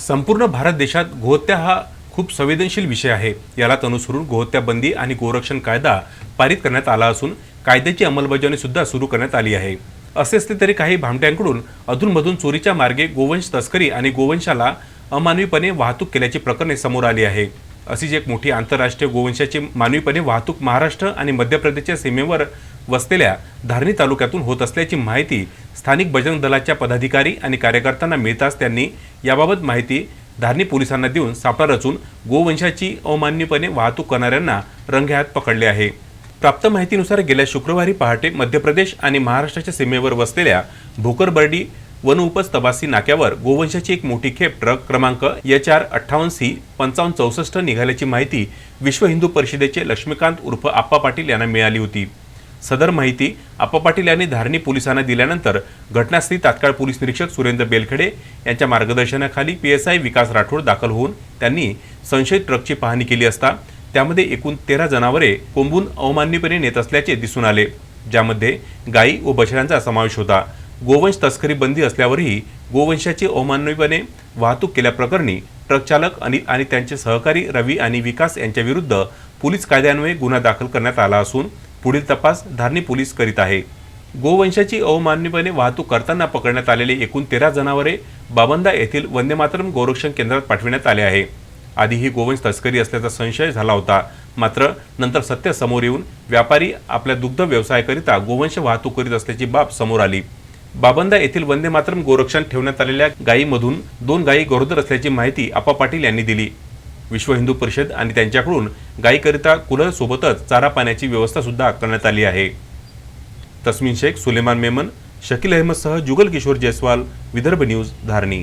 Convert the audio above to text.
संपूर्ण भारत देशात गोहत्या हा खूप संवेदनशील विषय आहे. यालाच अनुसरून गोहत्या बंदी आणि गोरक्षण कायदा पारित करण्यात आला असून कायद्याची अंमलबजावणी सुद्धा सुरू करण्यात आली आहे. असे असले तरी काही भामट्यांकडून अधूनमधून चोरीच्या मार्गे गोवंश तस्करी आणि गोवंशाला अमानवीपणे वाहतूक केल्याची प्रकरणे समोर आली आहे. अशीच एक मोठी आंतरराष्ट्रीय गोवंशाची मानवीपणे वाहतूक महाराष्ट्र आणि मध्य प्रदेशच्या सीमेवर वसलेल्या धारणी तालुक्यातून होत असल्याची माहिती स्थानिक बजरंग दलाच्या पदाधिकारी आणि कार्यकर्त्यांना मिळताच त्यांनी याबाबत माहिती धारणी पोलिसांना देऊन सापळा रचून गोवंशाची अमान्यपणे वाहतूक करणाऱ्यांना रंगेहात पकडले आहे. प्राप्त माहितीनुसार गेल्या शुक्रवारी पहाटे मध्य प्रदेश आणि महाराष्ट्राच्या सीमेवर वसलेल्या भोकरबर्डी वनउपज तबासी नाक्यावर गोवंशाची एक मोठी खेप ट्रक क्रमांक एच आर अठ्ठावन्न सी पंचावन्न चौसष्ट निघाल्याची माहिती विश्व हिंदू परिषदेचे लक्ष्मीकांत उर्फ आप्पा पाटील यांना मिळाली होती. सदर माहिती आप्पा पाटील यांनी धारणी पोलिसांना दिल्यानंतर घटनास्थळी तात्काळ पोलीस निरीक्षक सुरेंद्र बेलखेडे यांच्या मार्गदर्शनाखाली P S I Vikas Rathod दाखल होऊन त्यांनी संशयित ट्रकची पाहणी केली असता त्यामध्ये एकूण तेरा जनावरे कोंबून अवमान्यपणे नेत असल्याचे दिसून आले ज्यामध्ये गायी व बछड्यांचा समावेश होता. गोवंश तस्करी बंदी असल्यावरही गोवंशाची अवमानवीपणे वाहतूक केल्याप्रकरणी ट्रकचालक अनिल आणि आणि त्यांचे सहकारी रवी आणि विकास यांच्या विरुद्ध पोलीस कायद्यान्वये गुन्हा दाखल करण्यात आला असून पुढील तपास धारणी पोलीस करीत आहे. गोवंशाची अवमान्यपणे वाहतूक करताना पकडण्यात आलेले एकूण तेरा जनावरे बाबंदा येथील वंदेमातरम गोरक्षण केंद्रात पाठविण्यात आले आहे. आधी ही गोवंश तस्करी असल्याचा संशय झाला होता. मात्र नंतर सत्य समोर येऊन व्यापारी आपल्या दुग्ध व्यवसायाकरिता गोवंश वाहतूक करीत असल्याची बाब समोर आली. बाबंदा येथील वंदे मातरम गोरक्षण ठेवण्यात आलेल्या गायीमधून दोन गायी गरोदर असल्याची माहिती आप्पा पाटील यांनी दिली. विश्व हिंदू परिषद आणि त्यांच्याकडून गायीकरिता कुलर सोबतच चारा पाण्याची व्यवस्था सुद्धा करण्यात आली आहे. तस्मिन शेख सुलेमान मेमन शकील अहमदसह जुगल किशोर जयस्वाल विदर्भ न्यूज धारणी.